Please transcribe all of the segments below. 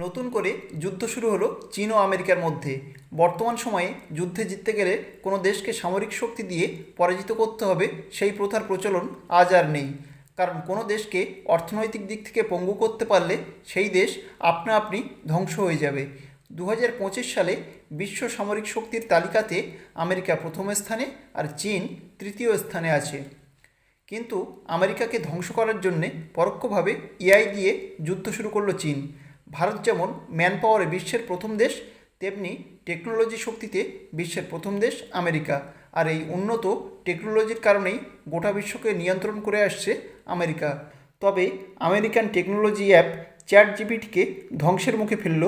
নতুন করে যুদ্ধ শুরু হলো চীন ও আমেরিকার মধ্যে। বর্তমান সময়ে যুদ্ধে জিততে গেলে কোনো দেশকে সামরিক শক্তি দিয়ে পরাজিত করতে হবে সেই প্রথার প্রচলন আজ আর নেই। কারণ কোনো দেশকে অর্থনৈতিক দিক থেকে পঙ্গু করতে পারলে সেই দেশ আপনা আপনি ধ্বংস হয়ে যাবে। দু হাজার পঁচিশ সালে বিশ্ব সামরিক শক্তির তালিকাতে আমেরিকা প্রথম স্থানে আর চীন তৃতীয় স্থানে আছে। কিন্তু আমেরিকাকে ধ্বংস করার জন্যে পরোক্ষভাবে ইআই দিয়ে যুদ্ধ শুরু করল চীন। ভারত যেমন ম্যান পাওয়ারে বিশ্বের প্রথম দেশ, তেমনি টেকনোলজি শক্তিতে বিশ্বের প্রথম দেশ আমেরিকা। আর এই উন্নত টেকনোলজির কারণেই গোটা বিশ্বকে নিয়ন্ত্রণ করে আসছে আমেরিকা। তবে আমেরিকান টেকনোলজি অ্যাপ চ্যাট জিপিটিকে ধ্বংসের মুখে ফেলল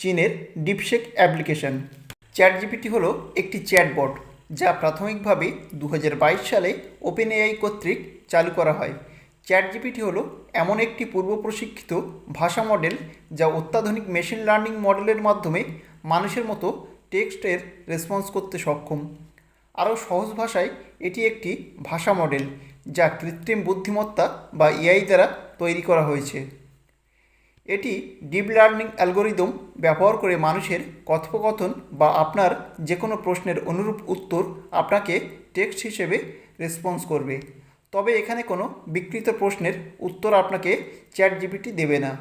চীনের ডিপশেক অ্যাপ্লিকেশন। চ্যাট জিপিটি হলো একটি চ্যাটবট, যা প্রাথমিকভাবে দু হাজার বাইশ সালে ওপেন এআই কর্তৃক চালু করা হয়। চ্যাট জিপিটি হলো এমন একটি পূর্ব প্রশিক্ষিত ভাষা মডেল যা অত্যাধুনিক মেশিন লার্নিং মডেলের মাধ্যমে মানুষের মতো টেক্সটের রেসপন্স করতে সক্ষম। আরও সহজ ভাষায়, এটি একটি ভাষা মডেল যা কৃত্রিম বুদ্ধিমত্তা বা এআই দ্বারা তৈরি করা হয়েছে। এটি ডিপ লার্নিং অ্যালগোরিদম ব্যবহার করে মানুষের কথোপকথন বা আপনার যে কোনো প্রশ্নের অনুরূপ উত্তর আপনাকে টেক্সট হিসেবে রেসপন্স করবে। তবে এখানে কোনো বিকৃত প্রশ্নের উত্তর আপনাকে চ্যাট জিপিটি দেবে না।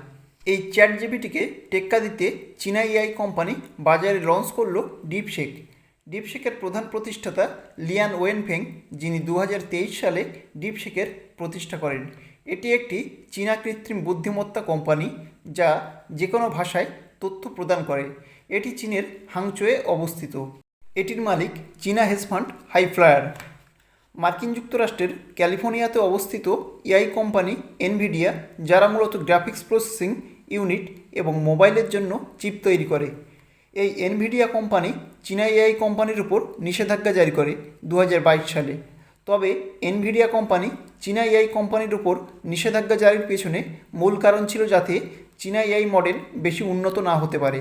এই চ্যাট জিপিটিকে টেক্কা দিতে চীনা এআই কোম্পানি বাজারে লঞ্চ করল ডিপশেক। ডিপশেকের প্রধান প্রতিষ্ঠাতা লিয়ান ওয়েনফেং, যিনি দু হাজার তেইশ সালে ডিপশেকের প্রতিষ্ঠা করেন। এটি একটি চীনা কৃত্রিম বুদ্ধিমত্তা কোম্পানি যা যে কোনো ভাষায় তথ্য প্রদান করে। এটি চীনের হাংচোয়ে অবস্থিত। এটির মালিক চীনা হেজ ফান্ড হাইফ্লায়ার। মার্কিন যুক্তরাষ্ট্রের ক্যালিফোর্নিয়াতে অবস্থিত এআই কোম্পানি এনভিডিয়া, যারা মূলত গ্রাফিক্স প্রসেসিং ইউনিট এবং মোবাইলের জন্য চিপ তৈরি করে। এই এনভিডিয়া কোম্পানি চীনা এআই কোম্পানির উপর নিষেধাজ্ঞা জারি করে দু হাজার বাইশ সালে। তবে এনভিডিয়া কোম্পানি চীনা এআই কোম্পানির উপর নিষেধাজ্ঞা জারির পেছনে মূল কারণ ছিল যাতে চীনা এআই মডেল বেশি উন্নত না হতে পারে।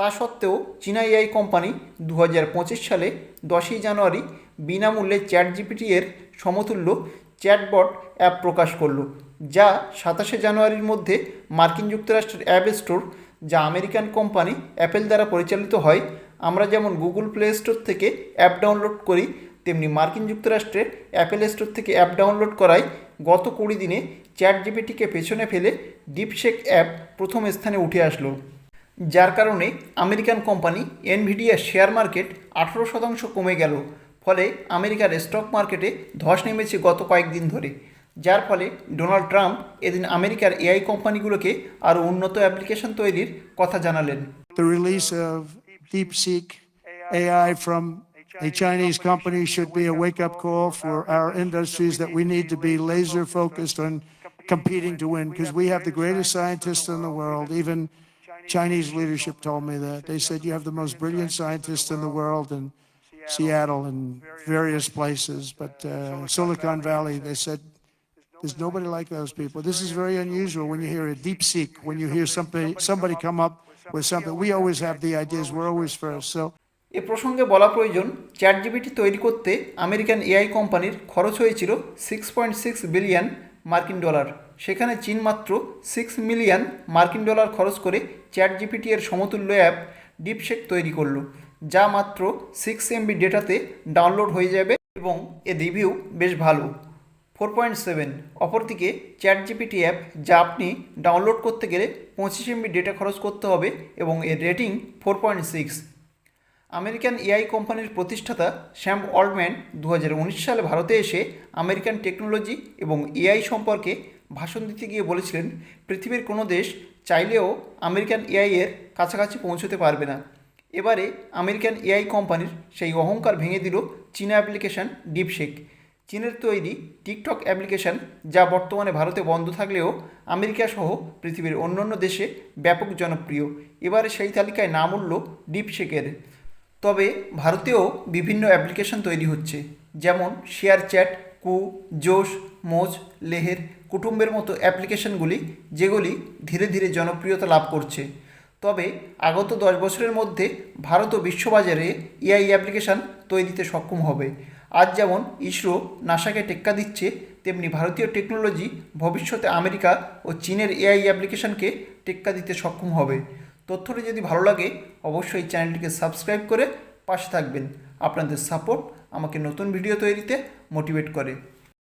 তা সত্ত্বেও চীনা এআই কোম্পানি দু হাজার পঁচিশ সালে দশই জানুয়ারি বিনামূল্যে চ্যাট জিপিটি এর সমতুল্য চ্যাটবট অ্যাপ প্রকাশ করল, যা সাতাশে জানুয়ারির মধ্যে মার্কিন যুক্তরাষ্ট্রের অ্যাপ স্টোর, যা আমেরিকান কোম্পানি অ্যাপেল দ্বারা পরিচালিত হয়, আমরা যেমন গুগল প্লে স্টোর থেকে অ্যাপ ডাউনলোড করি, তেমনি মার্কিন যুক্তরাষ্ট্রের অ্যাপেল স্টোর থেকে অ্যাপ ডাউনলোড করায় গত কুড়ি দিনে চ্যাট জিপিটিকে পেছনে ফেলে ডিপশেক অ্যাপ প্রথম স্থানে উঠে আসলো। যার কারণে আমেরিকান কোম্পানি এনভিডিয়ার শেয়ার মার্কেট আঠেরো শতাংশ কমে গেল ফলে আমেরিকার স্টক মার্কেটে ধস নেমেছে গত কয়েকদিন ধরে যার ফলে ডোনাল্ড ট্রাম্প এদিন আমেরিকার এআই কোম্পানিগুলোকে আরও উন্নত অ্যাপ্লিকেশন তৈরির কথা জানালেন a Chinese company should be a wake-up call for our industries that we need to be laser focused on competing to win because we have the greatest scientists in the world. Even Chinese leadership told me that. They said you have the most brilliant scientists in the world in Seattle and various places, but uh, Silicon Valley, they said there's nobody like those people. This is very unusual when you hear a deep seek, when you hear somebody somebody come up with something. We always have the ideas. We're always first. So এ প্রসঙ্গে বলা প্রয়োজন chat GPT তৈরি করতে American AI কোম্পানির খরচ হয়েছিল six point six billion মার্কিন dollar. সেখানে চীন মাত্র সিক্স মিলিয়ন মার্কিন ডলার খরচ করে চ্যাট জিপিটি এর সমতুল্য অ্যাপ ডিপশেক তৈরি করল, যা মাত্র সিক্স এমবি ডেটাতে ডাউনলোড হয়ে যাবে এবং এর রিভিউ বেশ ভালো। ফোর পয়েন্ট সেভেন অপরদিকে চ্যাট জিপিটি অ্যাপ, যা আপনি ডাউনলোড করতে গেলে পঁচিশ এমবি ডেটা খরচ করতে হবে এবং এর rating four point six American AI কোম্পানির প্রতিষ্ঠাতা শ্যাম অল্ডম্যান দু সালে ভারতে এসে আমেরিকান টেকনোলজি এবং এআই সম্পর্কে ভাষণ দিতে গিয়ে বলেছিলেন, পৃথিবীর কোনো দেশ চাইলেও আমেরিকান এআই এর কাছাকাছি পৌঁছতে পারবে না। এবারে আমেরিকান এআই কোম্পানির সেই অহংকার ভেঙে দিল চীনা অ্যাপ্লিকেশন ডিপশেক চীনের তৈরি টিকটক অ্যাপ্লিকেশন, যা বর্তমানে ভারতে বন্ধ থাকলেও আমেরিকা সহ পৃথিবীর অন্যান্য দেশে ব্যাপক জনপ্রিয়। এবারে সেই তালিকায় নাম উঠল ডিপশেকের তবে ভারতেও বিভিন্ন অ্যাপ্লিকেশন তৈরি হচ্ছে। যেমন শেয়ার চ্যাট, কু, জোশ, মোজ, লেহের, কুটুম্বের মতো অ্যাপ্লিকেশনগুলি যেগুলি ধীরে ধীরে জনপ্রিয়তা লাভ করছে। তবে আগত দশ বছরের মধ্যে ভারত ও বিশ্ববাজারে এআই অ্যাপ্লিকেশন তৈরিতে সক্ষম হবে। আজ যেমন ইসরো নাসাকে টেক্কা দিচ্ছে, তেমনি ভারতীয় টেকনোলজি ভবিষ্যতে আমেরিকা ও চীনের এআই অ্যাপ্লিকেশনকে টেক্কা দিতে সক্ষম হবে। তথ্যটি যদি ভালো লাগে, অবশ্যই চ্যানেলটিকে সাবস্ক্রাইব করে পাশে থাকবেন। আপনাদের সাপোর্ট আমাকে নতুন ভিডিও তৈরিতে মোটিভেট করে।